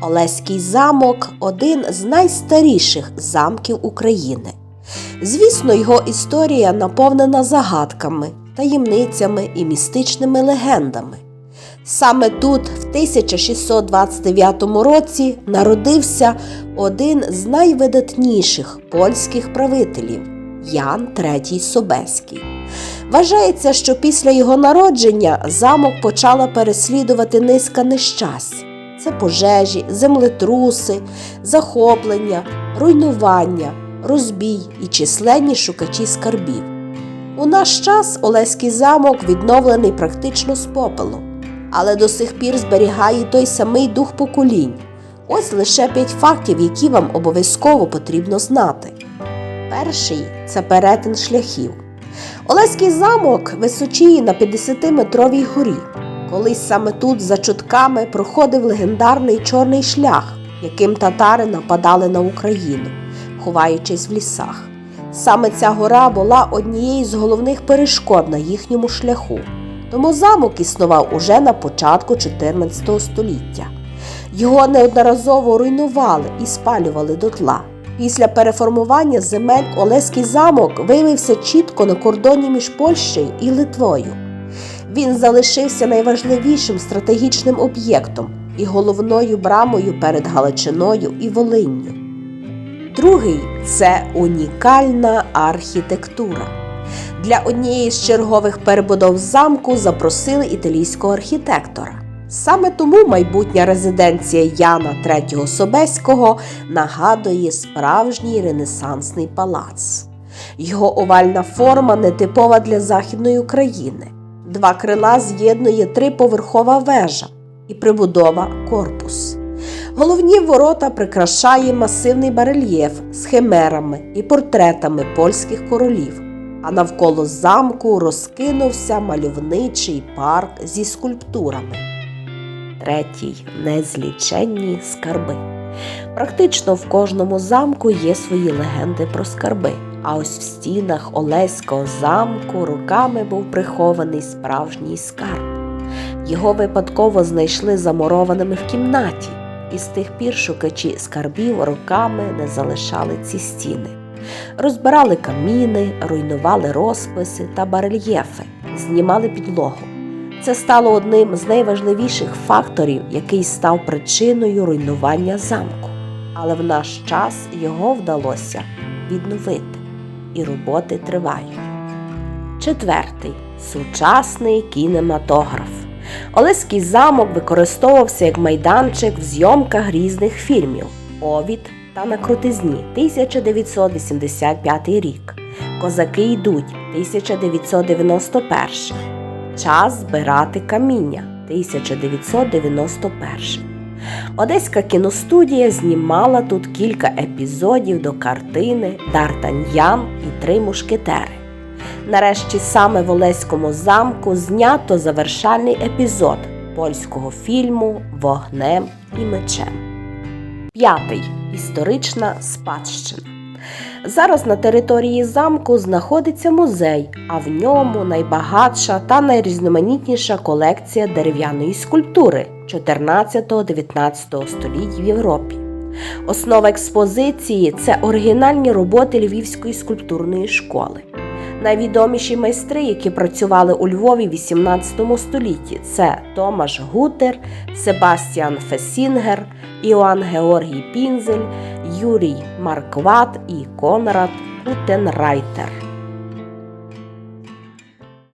Олеський замок один з найстаріших замків України. Звісно, його історія наповнена загадками, таємницями і містичними легендами. Саме тут, в 1629 році, народився один з найвидатніших польських правителів Ян III Собеський. Вважається, що після його народження замок почала переслідувати низка нещасть. Це пожежі, землетруси, захоплення, руйнування, розбій і численні шукачі скарбів. У наш час Олеський замок відновлений практично з попелу, але до сих пір зберігає той самий дух поколінь. Ось лише п'ять фактів, які вам обов'язково потрібно знати. Перший це перетин шляхів. Олеський замок височіє на 50-метровій горі. Колись саме тут, за чутками, проходив легендарний чорний шлях, яким татари нападали на Україну, ховаючись в лісах. Саме ця гора була однією з головних перешкод на їхньому шляху, тому замок існував уже на початку 14 століття. Його неодноразово руйнували і спалювали дотла. Після переформування земель Олеський замок виявився чітко на кордоні між Польщею і Литвою. Він залишився найважливішим стратегічним об'єктом і головною брамою перед Галичиною і Волинню. Другий це унікальна архітектура. Для однієї з чергових перебудов замку запросили італійського архітектора. Саме тому майбутня резиденція Яна III Собеського нагадує справжній ренесансний палац. Його овальна форма нетипова для Західної України. Два крила з'єднує триповерхова вежа і прибудова корпус. Головні ворота прикрашає масивний барельєф з химерами і портретами польських королів, а навколо замку розкинувся мальовничий парк зі скульптурами. Третій незліченні скарби. Практично в кожному замку є свої легенди про скарби. А ось в стінах Олеського замку руками був прихований справжній скарб. Його випадково знайшли замурованими в кімнаті, і з тих пір шукачі скарбів руками не залишали ці стіни. Розбирали каміни, руйнували розписи та барельєфи, знімали підлогу. Це стало одним з найважливіших факторів, який став причиною руйнування замку. Але в наш час його вдалося відновити, і роботи тривають. Четвертий сучасний кінематограф. Олеський замок використовувався як майданчик в зйомках різних фільмів Овід та на крутизні 1985 рік. Козаки йдуть 1991. Час збирати каміння 1991. Одеська кіностудія знімала тут кілька епізодів до картини Д'Артаньян і Три мушкетери. Нарешті саме в Олеському замку знято завершальний епізод польського фільму Вогнем і мечем. П'ятий історична спадщина. Зараз на території замку знаходиться музей, а в ньому найбагатша та найрізноманітніша колекція дерев'яної скульптури 14-19 століть в Європі. Основа експозиції це оригінальні роботи Львівської скульптурної школи. Найвідоміші майстри, які працювали у Львові в 18 столітті, це Томаш Гутер, Себастіан Фесінгер, Іоанн Георгій Пінзель, Юрій Маркват і Конрад Кутенрайтер.